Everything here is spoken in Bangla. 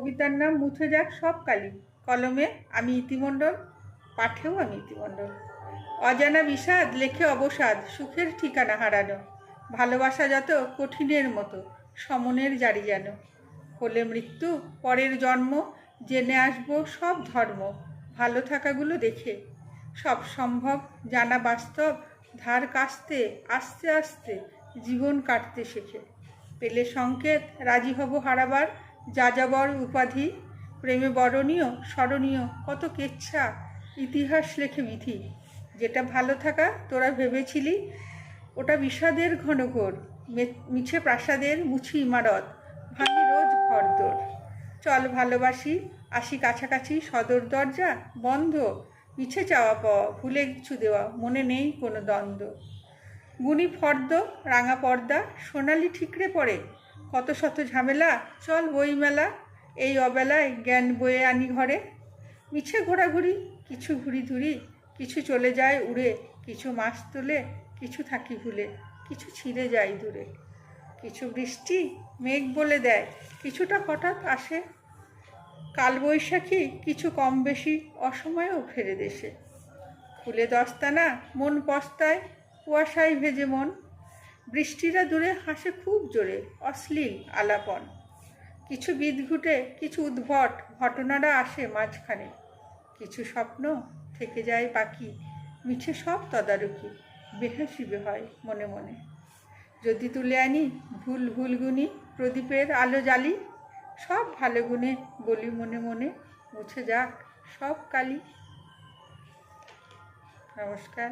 কবিতার নাম মুছে যাক সব কালি। কলমে আমি ইতিমণ্ডল, পাঠেও আমি ইতিমণ্ডল। অজানা বিষাদ লেখে অবসাদ, সুখের ঠিকানা হারানো। ভালোবাসা যত কঠিনের মতো, সমনের জারি যেন। হলে মৃত্যু, পরের জন্ম, জেনে আসব সব ধর্ম, ভালো থাকাগুলো দেখে। সব সম্ভব, জানা বাস্তব, ধার কাস্তে, আস্তে আস্তে জীবন কাটতে শেখে। পেলে সংকেত, রাজি হব হারাবার যাযাবর উপাধি, প্রেমে বরণীয়, স্মরণীয়, কত কেচ্ছা, ইতিহাস লেখে বিধি যেটা ভালো থাকা, তোরা ভেবেছিলি, ওটা বিষাদের ঘনঘোর মিছে প্রাসাদের মুছি ইমারত, ভাঙি রোজ ঘরদোর চল ভালোবাসি, আসি কাছাকাছি সদর দরজা, বন্ধ, মিছে চাওয়া পাওয়া, ভুলে কিছু দেওয়া, মনে নেই কোনো দ্বন্দ্ব। গুণী ফর্দ, রাঙা পর্দা, সোনালি ঠিকরে পড়ে কত শত ঝামেলা, চল বই মেলা এই অবেলায় জ্ঞান বয়ে আনি ঘরে। মিছে ঘোরাঘুরি, কিছু ঘুরি ধুরি, কিছু চলে যায় উড়ে, কিছু মাছ তোলে, কিছু থাকি ভুলে, কিছু ছিঁড়ে যায় দূরে। কিছু বৃষ্টি মেঘ বলে দেয়, কিছুটা হঠাৎ আসে। কালবৈশাখী কিছু কম বেশি, অসময়েও ফেরে দেশে। খুলে দস্তানা, মন পস্তায়, কুয়াশায় ভেজে মন। বৃষ্টিরা দূরে হাসে খুব জোরে, অশ্লীল, আলাপন। কিছু বিদঘুটে কিছু উদ্ভট, ঘটনারা আসে মাঝখানে। কিছু স্বপ্ন থেকে যায় পাখি মিছে সব তদারকি, বেহাসিবে হয় মনে মনে। যদি তুলে আনি ভুল ভুল গুণী প্রদীপের আলো জ্বালি সব ভালো গুণে বলি মনে মনে, মুছে যাক সব কালি। নমস্কার।